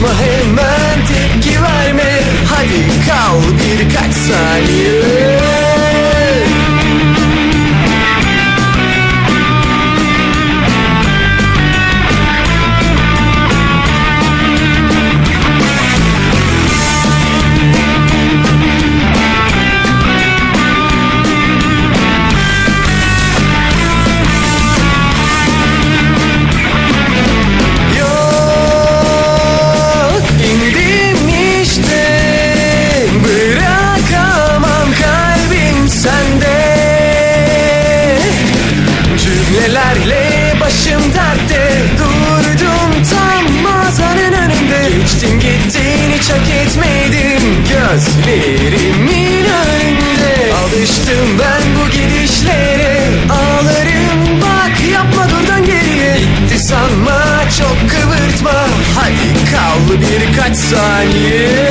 my hand, my Gözlerimin önünde. Alıştım ben bu gidişlere. Ağlarım bak yapma dur dön geriye. Gitti sanma çok kıvırtma. Hadi kal birkaç saniye